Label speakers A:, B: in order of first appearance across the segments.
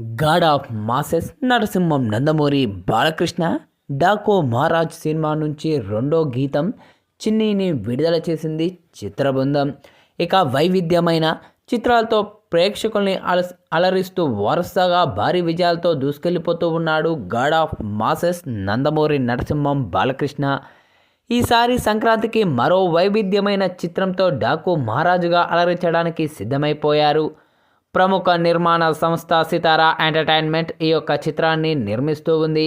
A: God of masses Narasimham Nandamuri Balakrishna Daaku Maharaj cinema నుంచి రెండో గీతం చిన్నీని విడుదల చేసింది చిత్రబృందం. ఇక వైవిధ్యమైన చిత్రాలతో ప్రేక్షకుల్ని అల అలరిస్తూ వరుసగా భారీ విజయాలతో దూసుకెళ్ళిపోతూ ఉన్నాడు god of masses Nandamuri Narasimham Balakrishna. ఈసారి సంక్రాంతికి మరో వైవిధ్యమైన చిత్రంతో డాకు మహారాజుగా అలరించడానికి సిద్ధమైపోయారు. ప్రముఖ నిర్మాణ సంస్థ సితారా ఎంటర్టైన్మెంట్ ఈ యొక్క చిత్రాన్ని నిర్మిస్తూ ఉంది.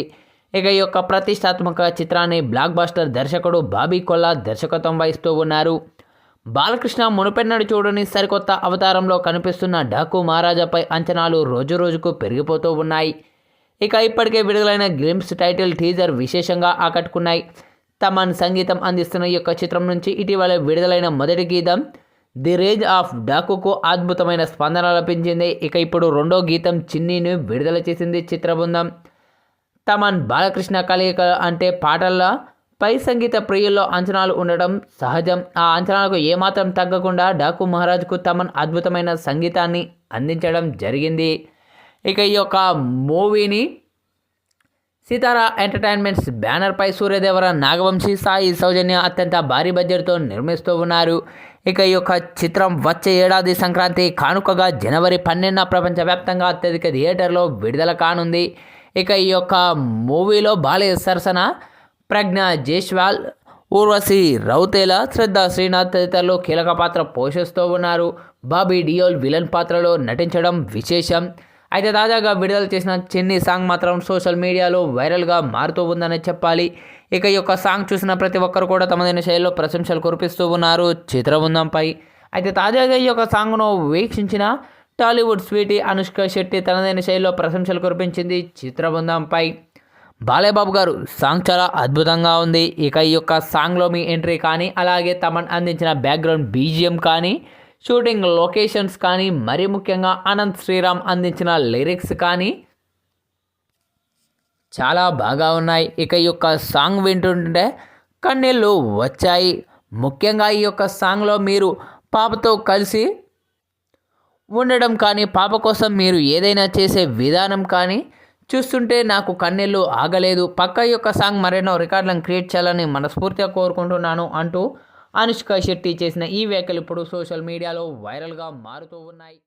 A: ఇక ఈ యొక్క ప్రతిష్టాత్మక చిత్రాన్ని బ్లాక్ బాస్టర్ దర్శకుడు బాబీ కొల్లా దర్శకత్వం వహిస్తూ ఉన్నారు. బాలకృష్ణ మునుపెన్నడు చూడని సరికొత్త అవతారంలో కనిపిస్తున్న డాకు మహారాజాపై అంచనాలు రోజు రోజుకు పెరిగిపోతూ ఉన్నాయి. ఇక ఇప్పటికే విడుదలైన గ్లిమ్స్ టైటిల్ టీజర్ విశేషంగా ఆకట్టుకున్నాయి. తమన్ సంగీతం అందిస్తున్న ఈ యొక్క చిత్రం నుంచి ఇటీవల విడుదలైన మొదటి గీతం ది రేజ్ ఆఫ్ డాకుకు అద్భుతమైన స్పందన లభించింది. ఇక ఇప్పుడు రెండో గీతం చిన్నీని విడుదల చేసింది చిత్రబృందం. తమన్ బాలకృష్ణ కలయిక అంటే పాటల పై సంగీత ప్రియుల్లో అంచనాలు ఉండడం సహజం. ఆ అంచనాలకు ఏమాత్రం తగ్గకుండా డాకు మహారాజ్కు తమన్ అద్భుతమైన సంగీతాన్ని అందించడం జరిగింది. ఇక ఈ యొక్క మూవీని సీతారా ఎంటర్టైన్మెంట్స్ బ్యానర్పై సూర్యదేవర నాగవంశీ సాయి సౌజన్య అత్యంత భారీ బడ్జెట్తో నిర్మిస్తూ ఉన్నారు. ఇక ఈ యొక్క చిత్రం వచ్చే ఏడాది సంక్రాంతి కానుకగా జనవరి పన్నెండున ప్రపంచవ్యాప్తంగా అత్యధిక థియేటర్లో విడుదల కానుంది. ఇక ఈ యొక్క మూవీలో బాలయ్య సరసన ప్రజ్ఞ జైస్వాల్ ఊర్వశి రౌతేలా శ్రద్ధ శ్రీనాథ్ తదితరులు కీలక పాత్ర పోషిస్తూ ఉన్నారు. బాబీ డియోల్ విలన్ పాత్రలో నటించడం విశేషం. అయితే తాజాగా విడుదల చేసిన చిన్ని సాంగ్ మాత్రం సోషల్ మీడియాలో వైరల్గా మారుతూ ఉందని చెప్పాలి. ఇక ఈ యొక్క సాంగ్ చూసిన ప్రతి ఒక్కరు కూడా తమదైన శైలిలో ప్రశంసలు కురిపిస్తూ ఉన్నారు. చిత్రబృందంపై అయితే తాజాగా ఈ యొక్క సాంగ్ను వీక్షించిన టాలీవుడ్ స్వీటీ అనుష్క శెట్టి తనదైన శైలిలో ప్రశంసలు కురిపించింది చిత్రబృందంపై బాలేబాబు గారు సాంగ్ చాలా అద్భుతంగా ఉంది. ఇక ఈ యొక్క సాంగ్లో మీ ఎంట్రీ కానీ అలాగే తమన్ అందించిన బ్యాక్గ్రౌండ్ బీజిఎం కానీ షూటింగ్ లొకేషన్స్ కానీ మరీ ముఖ్యంగా అనంత్ శ్రీరామ్ అందించిన లిరిక్స్ కానీ చాలా బాగా ఉన్నాయి. ఇక ఈ యొక్క సాంగ్ వింటుంటే కన్నీళ్ళు వచ్చాయి. ముఖ్యంగా ఈ యొక్క సాంగ్లో మీరు పాపతో కలిసి ఉండడం కానీ పాప కోసం మీరు ఏదైనా చేసే విధానం కానీ చూస్తుంటే నాకు కన్నీళ్ళు ఆగలేదు. పక్క యొక్క సాంగ్ మరెన్నో రికార్డులను క్రియేట్ చేయాలని మనస్ఫూర్తిగా కోరుకుంటున్నాను అంటూ అనుష్క శెట్టి చేసిన ఈ వ్యాఖ్యలు ఇప్పుడు సోషల్ మీడియాలో వైరల్గా మారుతూ ఉన్నాయి.